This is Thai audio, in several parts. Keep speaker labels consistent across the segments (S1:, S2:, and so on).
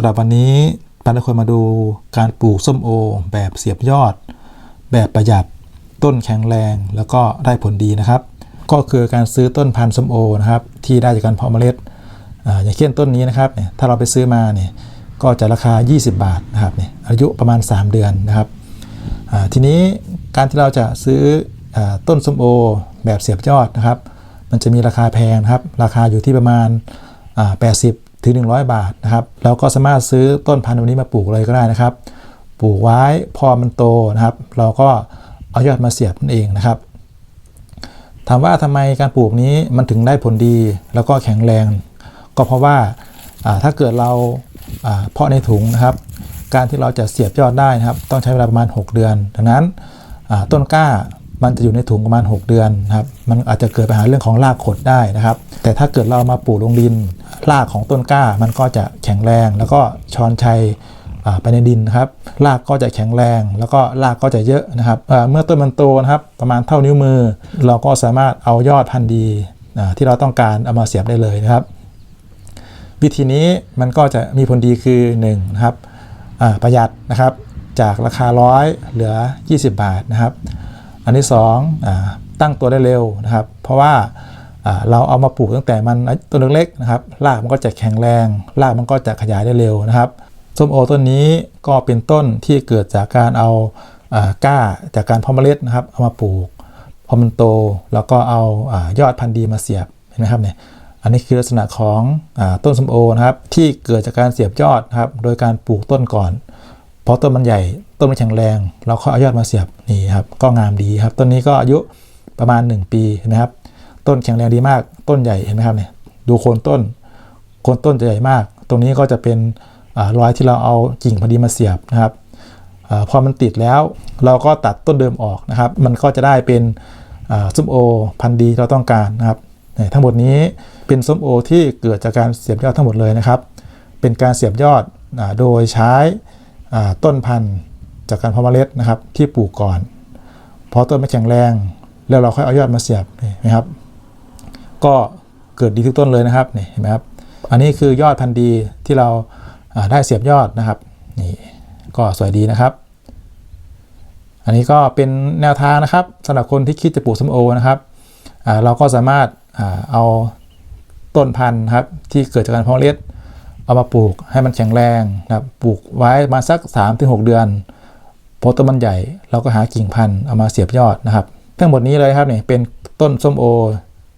S1: สำหรับวันนี้ปันทุกคนมาดูการปลูกส้มโอ แบบเสียบยอด แบบประหยัดต้นแข็งแรงแล้วก็ได้ผลดีนะครับ ก็คือการซื้อต้นพันธุ์ส้มโอนะครับ ที่ได้จากการเพาะเมล็ดออย่างเช่นต้นนี้นะครับเนี่ยถ้าเราไปซื้อมาเนี่ยก็จะราคา 20 บาทนะครับเนี่ยอายุประมาณ 3 เดือนนะครับทีนี้การที่เราจะซื้ออต้นส้มโอ แบบเสียบยอดนะครับ มันจะมีราคาแพงนะครับ ราคาอยู่ที่ประมาณ 80 ถึง 100 บาทนะครับเราก็สามารถซื้อต้นพันธุ์วันนี้มาปลูกเลยก็ได้นะครับ ปลูกไว้พอมันโตนะครับ เราก็เอายอดมาเสียบนั่นเองนะครับถามว่าทำไมการปลูกนี้มันถึงได้ผลดีแล้วก็แข็งแรง ก็เพราะว่าถ้าเกิดเราเพาะในถุงนะครับ การที่เราจะเสียบยอดได้นะครับ ต้องใช้เวลาประมาณ 6 เดือน ดังนั้นต้นกล้า มันจะอยู่ในถุงประมาณ 6 เดือนครับ มันอาจจะเกิดปัญหาเรื่องของรากขดได้นะครับ แต่ถ้าเกิดเรามาปลูกลงดิน รากของต้นกล้ามันก็จะแข็งแรง แล้วก็ชอนชัยไปในดินครับ รากก็จะแข็งแรง แล้วก็รากก็จะเยอะนะครับ เมื่อต้นมันโตนะครับ ประมาณเท่านิ้วมือ เราก็สามารถเอายอดพันธุ์ดีที่เราต้องการเอามาเสียบได้เลยนะครับ วิธีนี้มันก็จะมีผลดีคือ1นะครับประหยัดนะครับ จากราคาร้อยเหลือ 20 บาทนะครับ อันที่2อ่าตั้งตัวได้เร็วนะครับ เพราะว่าเราเอามาปลูกตั้งแต่มันต้นเล็กๆนะครับรากมันก็จะแข็งแรงรากมันก็จะขยายได้เร็วนะครับส้มโอต้นนี้ก็เป็นต้นที่เกิดจากการเอาก้าจากการเพาะเมล็ดนะครับ เอามาปลูกพอมันโตแล้วก็เอาอยอดพันธุ์ดีมาเสียบเห็นไหมครับเนี่ยอันนี้คือลักษณะของอต้นส้มโอนะครับ ที่เกิดจากการเสียบยอดนะครับ โดยการปลูกต้นก่อน เพอต้นมันใหญ่ ต้นมันแข็งแรง เราก็เอายอดมาเสียบนี่ครับก็งามดีครับ ต้นนี้ก็อายุประมาณ 1 ปีเห็นไหมครับ ต้นแข็งแรงดีมากต้นใหญ่เห็นไหมครับเนี่ยดูโคนต้นโคนต้นจะใหญ่มาก ตรงนี้ก็จะเป็นอารอยที่เราเอากิ่งพอดีมาเสียบนะครับอพอมันติดแล้วเราก็ตัดต้นเดิมออกนะครับ มันก็จะได้เป็นส้มโอพันธุ์ดีที่เราต้องการนะครับทั้งหมดนี้เป็นส้มโอที่เกิดจากการเสียบยอดทั้งหมดเลยนะครับ เป็นการเสียบยอดอโดยใช้ต้นพันธุ์ จากการเพาะเมล็ดนะครับ ที่ปลูกก่อน พอต้นไม่แข็งแรง แล้วเราค่อยเอายอดมาเสียบนี่นะครับ ก็เกิดดีทุกต้นเลยนะครับนี่เห็นไหมครับอันนี้คือยอดพันธุ์ดีที่เราาได้เสียบยอดนะครับนี่ก็สวยดีนะครับ อันนี้ก็เป็นแนวทางนะครับสำหรับคนที่คิดจะปลูกส้มโอนะครับเราก็สามารถเอาต้นพันธุ์ครับที่เกิดจากการเพาะเมล็ดเอามาปลูกให้มันแข็งแรงนะครับปลูกไว้ประมาณสัก 3-6 เดือน พอต้นมันใหญ่ เราก็หากิ่งพันธุ์เอามาเสียบยอดนะครับ ทั้งหมดนี้เลยครับเนี่ยเป็นต้นส้มโอ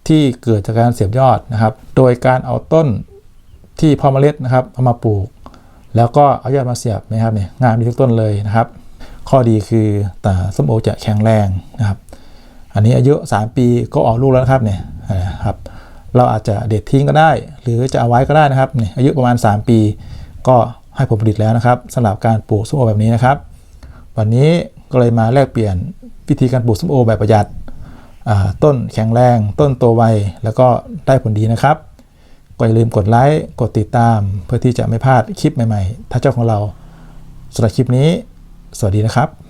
S1: ที่เกิดจากการเสียบยอดนะครับ โดยการเอาต้นที่พาะเมล็ดนะครับเอามาปลูก แล้วก็เอายอดมาเสียบนะครับเนี่ยงามดีทุกต้นเลยนะครับ ข้อดีคือตาส้มโอจะแข็งแรงนะครับ อันนี้อายุ 3 ปีก็ออกลูกแล้วครับเนี่ยนะครับ เราอาจจะเด็ดทิ้งก็ได้ หรือจะเอาไว้ก็ได้นะครับเนี่ยอายุประมาณ 3 ปี ก็ให้ผลผลิตแล้วนะครับสำหรับการปลูกส้มโอแบบนี้นะครับ วันนี้ก็เลยมาแลกเปลี่ยนวิธีการปลูกส้มโอแบบประหยัดต้นแข็งแรง ต้นโตไวแล้วก็ได้ผลดีนะครับก็อย่าลืมกดไลค์กดติดตาม เพื่อที่จะไม่พลาดคลิปใหม่ๆ ถ้าเจ้าของเราสำหรับคลิปนี้ สวัสดีนะครับ